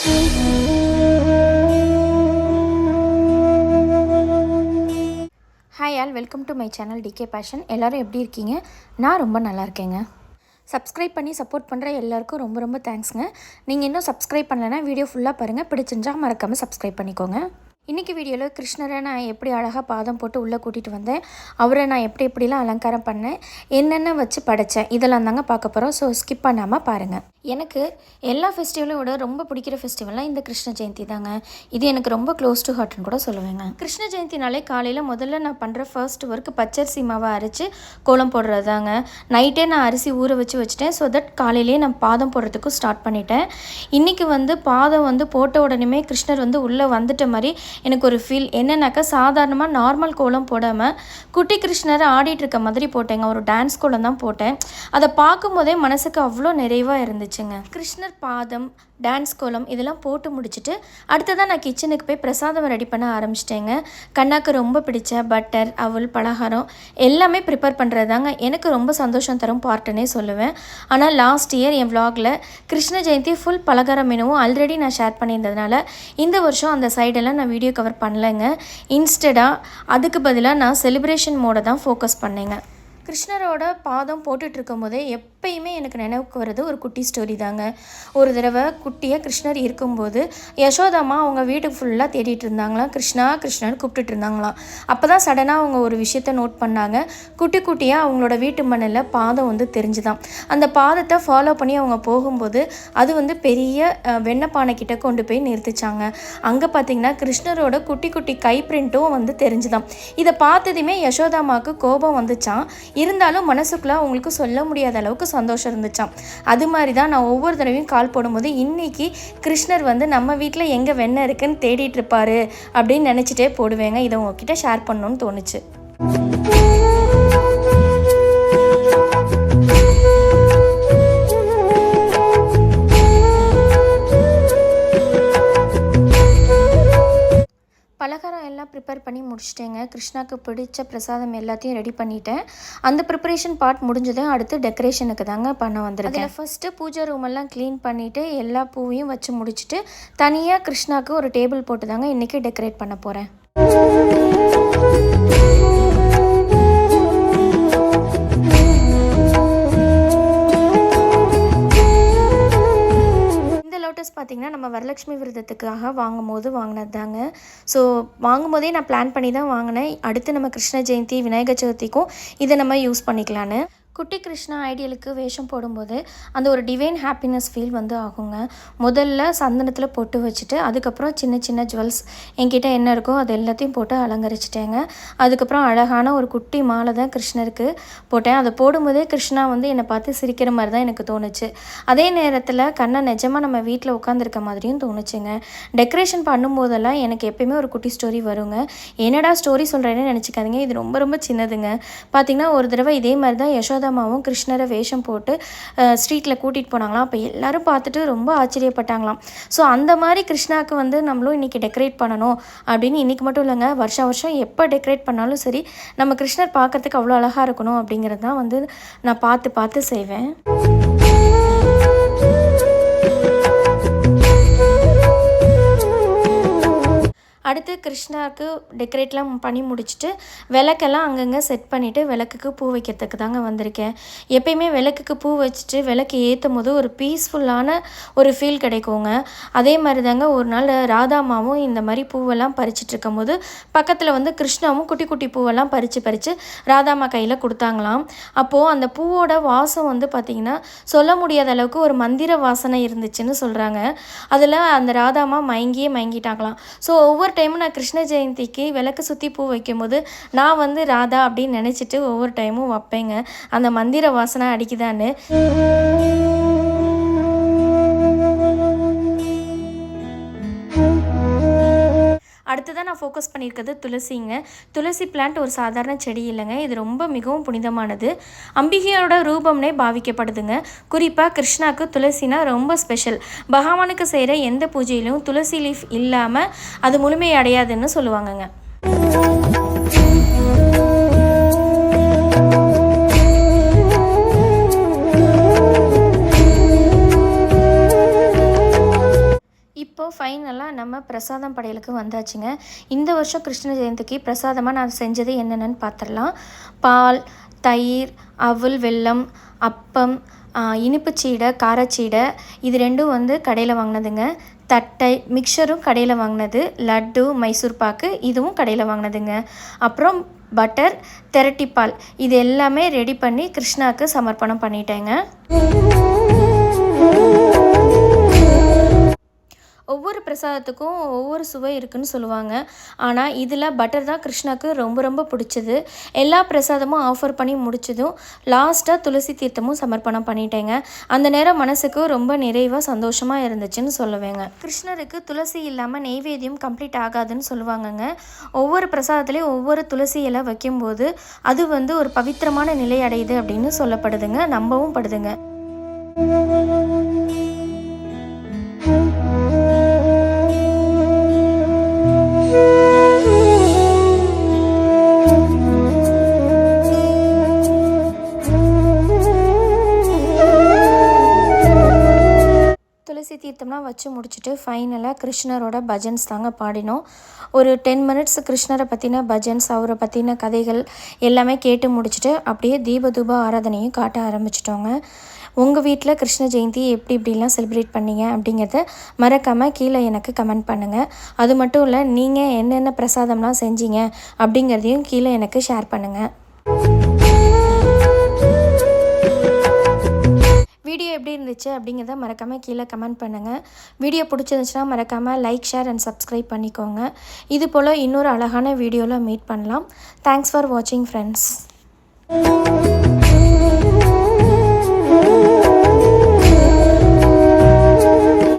Hi all welcome to my channel DK fashion எல்லோரும் எப்படி இருக்கீங்க? நான் ரொம்ப நல்லா இருக்கேங்க. சப்ஸ்கிரைப் பண்ணி சப்போர்ட் பண்ணுற எல்லாருக்கும் ரொம்ப ரொம்ப தேங்க்ஸுங்க நீங்கள் இன்னும் சப்ஸ்கிரைப் பண்ணலைன்னா வீடியோ ஃபுல்லாக பாருங்கள் பிடிச்சிருந்தா மறக்காமல் சப்ஸ்கிரைப் பண்ணிக்கோங்க. இன்றைக்கி வீடியோவில் கிருஷ்ணரை நான் எப்படி அழகாக பாதம் போட்டு உள்ளே கூட்டிகிட்டு வந்தேன். அவரை நான் எப்படி எப்படிலாம் அலங்காரம் பண்ணேன். என்னென்ன வச்சு படைத்தேன் இதெல்லாம் தாங்க பார்க்க போகிறோம் ஸோ ஸ்கிப் பண்ணாமல் பாருங்கள் எனக்கு எல்லா ஃபெஸ்டிவலும் விட ரொம்ப பிடிக்கிற ஃபெஸ்டிவல்லாம் இந்த கிருஷ்ண ஜெயந்தி தாங்க. இது எனக்கு ரொம்ப க்ளோஸ் டு ஹார்ட்னு கூட சொல்லுவேங்க. கிருஷ்ண ஜெயந்தினாலே காலையில் முதல்ல நான் பண்ணுற ஃபர்ஸ்ட் ஒர்க் பச்சரிசி மாவை அரைச்சி கோலம் போடுறது தாங்க. நைட்டே நான் அரிசி ஊற வச்சு வச்சுட்டேன். ஸோ தட் காலையிலேயே நான் பாதம் போடுறதுக்கும் ஸ்டார்ட் பண்ணிட்டேன். இன்றைக்கி வந்து பாதம் வந்து போட்ட உடனே கிருஷ்ணர் வந்து உள்ளே வந்துட்ட மாதிரி எனக்கு ஒரு ஃபீல் என்னென்னாக்கா சாதாரணமாக நார்மல் கோலம் போடாமல் குட்டி கிருஷ்ணரை ஆடிட்டு இருக்க மாதிரி போட்டேங்க. ஒரு டான்ஸ் கோலம் தான் போட்டேன். அதை பார்க்கும்போதே மனசுக்கு அவ்வளோ நிறைவாக இருந்துச்சு. இருந்துச்சுங்க கிருஷ்ணர் பாதம் டான்ஸ் கோலம் இதெல்லாம் போட்டு முடிச்சுட்டு அடுத்ததாக நான் கிச்சனுக்கு போய் பிரசாதம் ரெடி பண்ண ஆரம்பிச்சிட்டேங்க. கண்ணாக்கு ரொம்ப பிடிச்ச பட்டர் அவல் பலகாரம் எல்லாமே ப்ரிப்பேர் பண்ணுறது தாங்க எனக்கு ரொம்ப சந்தோஷம் தரும் பார்ட்டுன்னே சொல்லுவேன். ஆனால் லாஸ்ட் இயர் என் vlogல கிருஷ்ண ஜெயந்தி ஃபுல் பலகாரம் மெனுவும் ஆல்ரெடி நான் ஷேர் பண்ணியிருந்ததுனால இந்த வருஷம் அந்த சைடெல்லாம் நான் வீடியோ கவர் பண்ணலைங்க. இன்ஸ்டடாக அதுக்கு பதிலாக நான் செலிப்ரேஷன் மோடை தான் ஃபோக்கஸ் பண்ணேங்க. கிருஷ்ணரோட பாதம் போட்டுட்ருக்கும் போதே எப் எப்பயுமே எனக்கு நினைவுக்கு வர்றது ஒரு குட்டி ஸ்டோரி தாங்க. ஒரு தடவை குட்டியாக கிருஷ்ணர் இருக்கும்போது யசோதாம்மா அவங்க வீட்டுக்கு ஃபுல்லாக தேடிட்டு இருந்தாங்களாம். கிருஷ்ணா கிருஷ்ணன் கூப்பிட்டுட்டு இருந்தாங்களாம். அப்போ தான் சடனாக அவங்க ஒரு விஷயத்த நோட் பண்ணாங்க. குட்டி குட்டியாக அவங்களோட வீட்டு மண்ணில் பாதம் வந்து தெரிஞ்சுதான். அந்த பாதத்தை ஃபாலோ பண்ணி அவங்க போகும்போது அது வந்து பெரிய வெண்ணப்பானை கிட்ட கொண்டு போய் நிறுத்திச்சாங்க. அங்கே பார்த்தீங்கன்னா கிருஷ்ணரோட குட்டி குட்டி கை பிரிண்ட்டும் வந்து தெரிஞ்சுதான். இதை பார்த்ததுமே யசோதாமாவுக்கு கோபம் வந்துச்சான் இருந்தாலும் மனசுக்குள்ளே அவங்களுக்கு சொல்ல முடியாத அளவுக்கு சந்தோஷம் இருந்துச்சாம். அது மாதிரி தான் நான் ஒவ்வொரு தடவையும் கால் போடும்போது இன்னைக்கு கிருஷ்ணர் வந்து நம்ம வீட்டில் எங்கே வெண்ணெய் இருக்குன்னு தேடிட்டு இருப்பாரு அப்படின்னு நினச்சிட்டே போடுவேங்க. இதை உங்ககிட்ட ஷேர் பண்ணணும்னு தோணுச்சு. முடிச்சிட்டேங்க கிருஷ்ணாக்கு பிடிச்ச பிரசாதம் எல்லாத்தையும் ரெடி பண்ணிட்டேன். அந்த ப்ரிப்பரேஷன் பார்ட் முடிஞ்சதும் அடுத்து டெக்கரேஷனுக்கு தாங்க பண்ண வந்திருக்கேன். அதில் ஃபஸ்ட்டு பூஜை ரூம் எல்லாம் க்ளீன் பண்ணிவிட்டு எல்லா பூவையும் வச்சு முடிச்சுட்டு தனியாக கிருஷ்ணாக்கு ஒரு டேபிள் போட்டு தாங்க இன்றைக்கி டெக்கரேட் பண்ண போகிறேன் வரலட்சுமி விரதத்துக்காக வாங்கும்போது வாங்கினது தாங்க ஸோ வாங்கும்போதே நான் பிளான் பண்ணி தான் வாங்கினேன். அடுத்து நம்ம கிருஷ்ண ஜெயந்தி விநாயகர் சதுர்த்திக்கும் இதை நம்ம யூஸ் பண்ணிக்கலான்னு. குட்டி கிருஷ்ணா ஐடியலுக்கு வேஷம் போடும்போது அந்த ஒரு டிவைன் ஹாப்பினஸ் ஃபீல் வந்து ஆகுங்க. முதல்ல சந்தனத்தில் பொட்டு வச்சுட்டு அதுக்கப்புறம் சின்ன சின்ன ஜுவல்ஸ் என்கிட்ட என்ன இருக்கோ அது எல்லாத்தையும் போட்டு அலங்கரிச்சிட்டேங்க. அதுக்கப்புறம் அழகான ஒரு குட்டி மாலை தான் கிருஷ்ணருக்கு போட்டேன். அதை போடும்போதே கிருஷ்ணா வந்து என்னை பார்த்து சிரிக்கிற மாதிரி தான் எனக்கு தோணுச்சு. அதே நேரத்தில் கண்ணை நிஜமாக நம்ம வீட்டில் உட்காந்துருக்க மாதிரியும் தோணுச்சுங்க. டெக்கரேஷன் பண்ணும்போதெல்லாம் எனக்கு எப்பயுமே ஒரு குட்டி ஸ்டோரி வருங்க. என்னடா ஸ்டோரி சொல்கிறேன்னு நினச்சிக்காதீங்க. இது ரொம்ப ரொம்ப சின்னதுங்க. பார்த்தீங்கன்னா ஒரு தடவை இதே மாதிரி தான் யசோதாமாவும் கிருஷ்ணரை வேஷம் போட்டு ஸ்ட்ரீட்டில் கூட்டிகிட்டு போனாங்களாம். அப்போ எல்லோரும் பார்த்துட்டு ரொம்ப ஆச்சரியப்பட்டாங்களாம். ஸோ அந்த மாதிரி கிருஷ்ணாவுக்கு வந்து நம்மளும் இன்றைக்கி டெக்கரேட் பண்ணணும் அப்படின்னு இன்றைக்கி மட்டும் இல்லைங்க. வருஷம் வருஷம் எப்போ டெக்கரேட் பண்ணாலும் சரி நம்ம கிருஷ்ணர் பார்க்கறதுக்கு அவ்வளோ அழகாக இருக்கணும் அப்படிங்கிறது தான் வந்து நான் பார்த்து பார்த்து செய்வேன். கிருஷ்ணாவுக்கு டெக்கரேட்லாம் பண்ணி முடிச்சுட்டு விளக்கெல்லாம் அங்கங்கே செட் பண்ணிவிட்டு விளக்குக்கு பூ வைக்கிறதுக்கு தாங்க வந்திருக்கேன். எப்பயுமே விளக்குக்கு பூ வச்சுட்டு விளக்கு ஏற்றும் போது ஒரு பீஸ்ஃபுல்லான ஒரு ஃபீல் கிடைக்குங்க. அதே மாதிரி தாங்க ஒரு நாள் ராதாமாவும் இந்த மாதிரி பூவெல்லாம் பறிச்சிட்டு இருக்கும்போது பக்கத்தில் வந்து கிருஷ்ணாவும் குட்டி குட்டி பூவெல்லாம் பறித்து பறித்து ராதாமா கையில் கொடுத்தாங்களாம். அப்போது அந்த பூவோட வாசம் வந்து பார்த்திங்கன்னா சொல்ல முடியாத அளவுக்கு ஒரு மந்திர வாசனை இருந்துச்சுன்னு சொல்கிறாங்க அதில் அந்த ராதாமா மயங்கியே மயங்கிட்டாங்களாம். ஸோ ஒவ்வொரு டைமும் நான் கிருஷ்ண ஜெயந்திக்கு விளக்கு சுற்றி பூ வைக்கும்போது நான் வந்து ராதா அப்படின்னு நினச்சிட்டு ஒவ்வொரு டைமும் வைப்பேங்க. அந்த மந்திர வாசனை அடிக்குதான்னு. ஃபோக்கஸ் பண்ணியிருக்கிறது துளசிங்க. துளசி பிளான்ட் ஒரு சாதாரண செடி இல்லைங்க. இது ரொம்ப மிகவும் புனிதமானது. அம்பிகையோட ரூபம்னே பாவிக்கப்படுதுங்க. குறிப்பாக கிருஷ்ணாக்கு துளசினா ரொம்ப ஸ்பெஷல் பகவானுக்கு செய்கிற எந்த பூஜையிலும் துளசி லீஃப் இல்லாமல் அது முழுமையடையாதுன்னு சொல்லுவாங்கங்க. இப்போது ஃபைனலாக நம்ம பிரசாதம் படையலுக்கு வந்தாச்சுங்க. இந்த வருஷம் கிருஷ்ண ஜெயந்திக்கு பிரசாதமாக நான் செஞ்சது என்னென்னு பார்த்துடலாம் பால் தயிர் அவுல் வெல்லம் அப்பம் இனிப்பு இனிப்புச்சீடை காரச்சீடை இது ரெண்டும் வந்து கடையில் வாங்கினதுங்க. தட்டை மிக்சரும் கடையில் வாங்கினது. லட்டு மைசூர் பாக்கு இதுவும் கடையில் வாங்கினதுங்க. அப்புறம் பட்டர் திரட்டிப்பால் இது எல்லாமே ரெடி பண்ணி கிருஷ்ணாவுக்கு சமர்ப்பணம் பண்ணிட்டேங்க. பிரசாதத்துக்கும் ஒவ்வொரு சுவை இருக்குன்னு சொல்லுவாங்க. ஆனால் இதில் பட்டர் தான் கிருஷ்ணாவுக்கு ரொம்ப ரொம்ப பிடிச்சது. எல்லா பிரசாதமும் ஆஃபர் பண்ணி முடிச்சதும் லாஸ்ட்டாக துளசி தீர்த்தமும் சமர்ப்பணம் பண்ணிட்டேங்க. அந்த நேரம் மனசுக்கு ரொம்ப நிறைவாக சந்தோஷமாக இருந்துச்சுன்னு சொல்லுவேங்க. கிருஷ்ணருக்கு துளசி இல்லாமல் நெய்வேத்தியம் கம்ப்ளீட் ஆகாதுன்னு சொல்லுவாங்கங்க. ஒவ்வொரு பிரசாதத்துலேயும் ஒவ்வொரு துளசி இலை வைக்கும்போது அது வந்து ஒரு பவித்திரமான நிலை அடையுது அப்படின்னு சொல்லப்படுதுங்க. நம்பவும் படுதுங்க. துளசி தீர்த்தம்லாம் வச்சு முடிச்சுட்டு ஃபைனலாக கிருஷ்ணரோட பஜன்ஸ் தாங்க பாடினோம். ஒரு டென் மினிட்ஸ் கிருஷ்ணரை பற்றின பஜன்ஸ் அவரை பற்றின கதைகள் எல்லாமே கேட்டு முடிச்சுட்டு அப்படியே தீபதூப ஆராதனையும் காட்ட ஆரம்பிச்சிட்டோங்க. உங்கள் வீட்டில் கிருஷ்ண ஜெயந்தி எப்படி இப்படிலாம் செலிப்ரேட் பண்ணீங்க அப்படிங்கிறத மறக்காமல் கீழே எனக்கு கமெண்ட் பண்ணுங்கள் அது மட்டும் இல்லை நீங்கள் என்னென்ன பிரசாதம்லாம் செஞ்சீங்க அப்படிங்கிறதையும் கீழே எனக்கு ஷேர் பண்ணுங்கள் வீடியோ எப்படி இருந்துச்சு அப்படிங்கிறத மறக்காமல் கீழே கமெண்ட் பண்ணுங்கள் வீடியோ பிடிச்சிருந்துச்சுன்னா மறக்காமல் லைக் ஷேர் அண்ட் சப்ஸ்கிரைப் பண்ணிக்கோங்க. இது போல் இன்னொரு அழகான வீடியோவில் மீட் பண்ணலாம். தேங்க்ஸ் ஃபார் வாட்சிங் ஃப்ரெண்ட்ஸ்